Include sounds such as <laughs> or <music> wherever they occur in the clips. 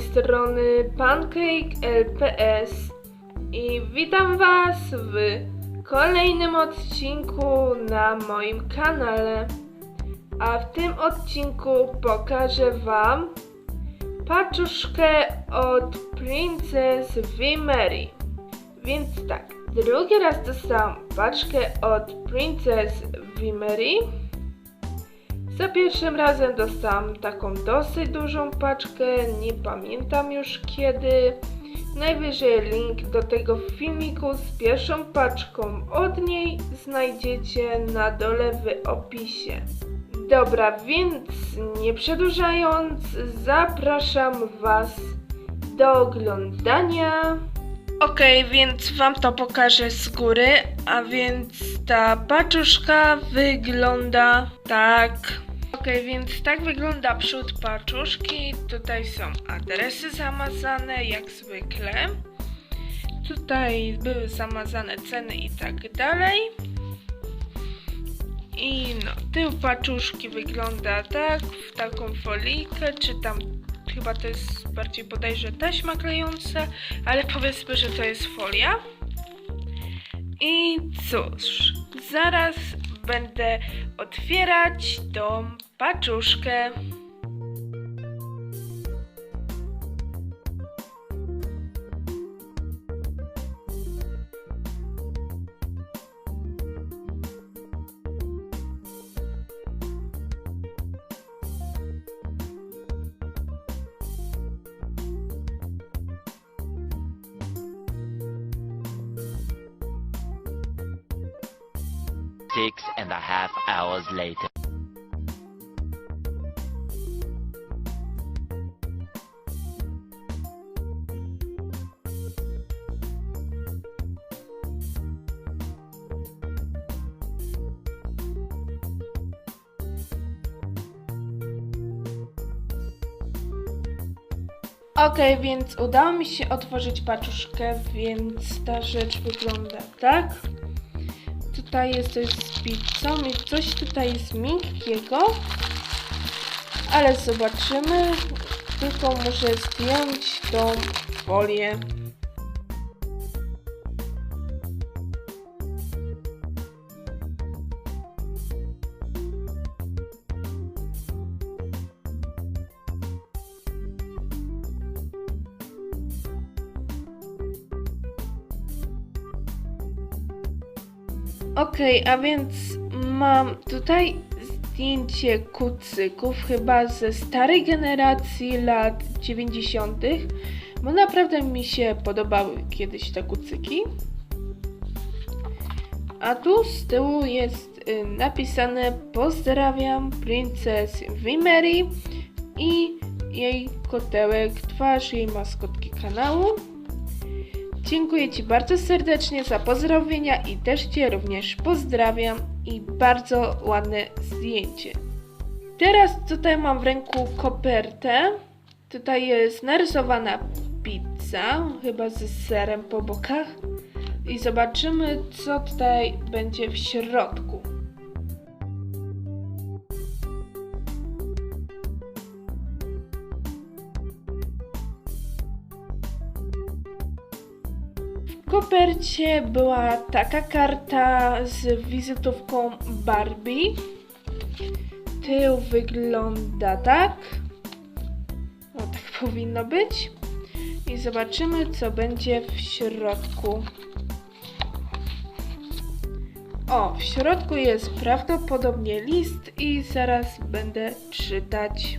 strony Pancake LPS i witam Was w kolejnym odcinku na moim kanale. A w tym odcinku pokażę Wam paczuszkę od Princess Vimeri. Więc tak, drugi raz dostałam paczkę od Princess Vimeri. Za pierwszym razem dostałam taką dosyć dużą paczkę, nie pamiętam już kiedy. Najwyżej link do tego filmiku z pierwszą paczką od niej znajdziecie na dole w opisie. Dobra, więc nie przedłużając, zapraszam Was do oglądania. Okej, więc Wam to pokażę z góry, a więc ta paczuszka wygląda tak. Okej, więc tak wygląda przód paczuszki. Tutaj są adresy zamazane, jak zwykle. Tutaj były zamazane ceny i tak dalej. I no, tył paczuszki wygląda tak, w taką folijkę, czy tam chyba to jest bardziej bodajże taśma klejąca, ale powiedzmy, że to jest folia. I cóż, zaraz będę otwierać tą paczuszkę. Six and a half hours later. Okej, więc udało mi się otworzyć paczuszkę, więc ta rzecz wygląda tak. Tutaj jest coś z pizzą i coś tutaj jest miękkiego. Ale zobaczymy. Tylko muszę zdjąć tą folię. Okej, a więc mam tutaj zdjęcie kucyków, chyba ze starej generacji lat 90., bo naprawdę mi się podobały kiedyś te kucyki. A tu z tyłu jest y, napisane Pozdrawiam Princess Vimeri i jej kotełek, twarz jej maskotki kanału. Dziękuję Ci bardzo serdecznie za pozdrowienia i też Cię również pozdrawiam i bardzo ładne zdjęcie. Teraz tutaj mam w ręku kopertę. Tutaj jest narysowana pizza, chyba z serem po bokach. I zobaczymy, co tutaj będzie w środku. W kopercie była taka karta z wizytówką Barbie. Tył wygląda tak. O, tak <laughs> powinno być. I zobaczymy, co będzie w środku. O, w środku jest prawdopodobnie list i zaraz będę czytać.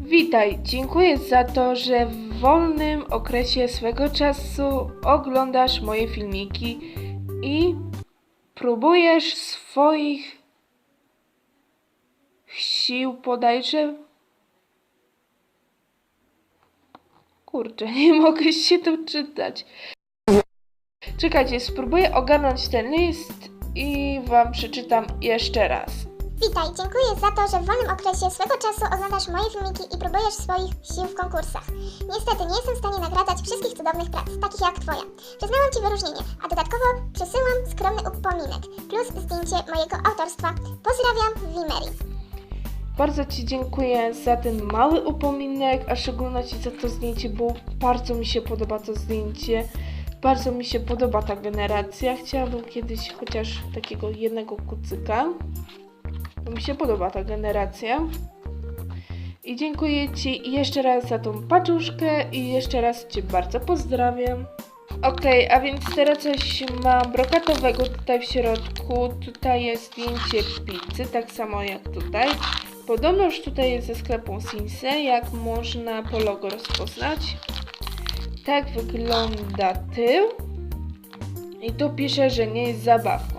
Witaj, dziękuję za to, że wolnym okresie swego czasu oglądasz moje filmiki i próbujesz swoich sił podajże. Kurczę, <laughs> nie mogę się tu czytać. Czekajcie, spróbuję ogarnąć ten list i wam przeczytam jeszcze raz. Witaj, dziękuję za to, że w wolnym okresie swego czasu oglądasz moje filmiki i próbujesz swoich sił w konkursach. Niestety nie jestem w stanie nagradzać wszystkich cudownych prac, takich jak Twoja. Przyznałam Ci wyróżnienie, a dodatkowo przesyłam skromny upominek plus zdjęcie mojego autorstwa. Pozdrawiam, Wimeri. Bardzo Ci dziękuję za ten mały upominek, a w szczególności za to zdjęcie, bo bardzo mi się podoba to zdjęcie. Bardzo mi się podoba ta generacja. Chciałabym kiedyś chociaż takiego jednego kucyka. Bo mi się podoba ta generacja. I dziękuję Ci jeszcze raz za tą paczuszkę i jeszcze raz Cię bardzo pozdrawiam. Okej, a więc teraz coś mam brokatowego tutaj w środku. Tutaj jest zdjęcie pizzy, tak samo jak tutaj. Podobnoż tutaj jest ze sklepu Sinse, jak można po logo rozpoznać. Tak wygląda tył. I tu pisze, że nie jest zabawką.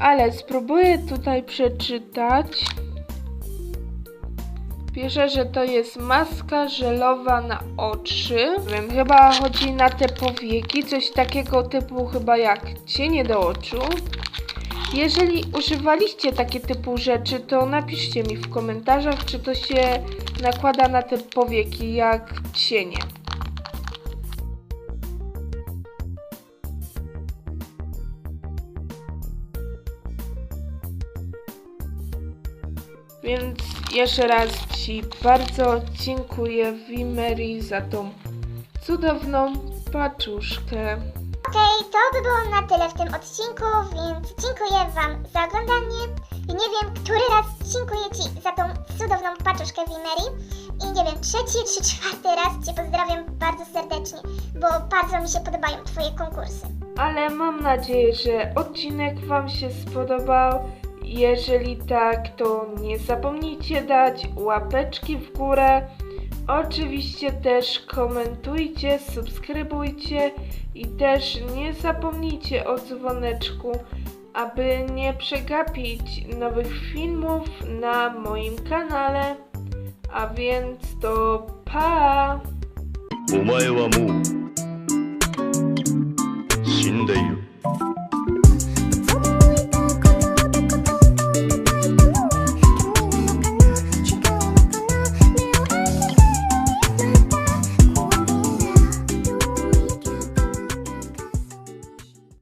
Ale spróbuję tutaj przeczytać. Pisze, że to jest maska żelowa na oczy. Wiem, chyba chodzi na te powieki, coś takiego typu chyba jak cienie do oczu. Jeżeli używaliście takie typu rzeczy, to napiszcie mi w komentarzach, czy to się nakłada na te powieki jak cienie. Więc jeszcze raz Ci bardzo dziękuję Wimery za tą cudowną paczuszkę. Okej, to by było na tyle w tym odcinku, więc dziękuję Wam za oglądanie. I nie wiem, który raz dziękuję Ci za tą cudowną paczuszkę Wimery. I nie wiem, trzeci czy czwarty raz Cię pozdrawiam bardzo serdecznie, bo bardzo mi się podobają Twoje konkursy. Ale mam nadzieję, że odcinek Wam się spodobał. Jeżeli tak, to nie zapomnijcie dać łapeczki w górę. Oczywiście też komentujcie, subskrybujcie i też nie zapomnijcie o dzwoneczku, aby nie przegapić nowych filmów na moim kanale. A więc to pa! お前はもう死んでいる。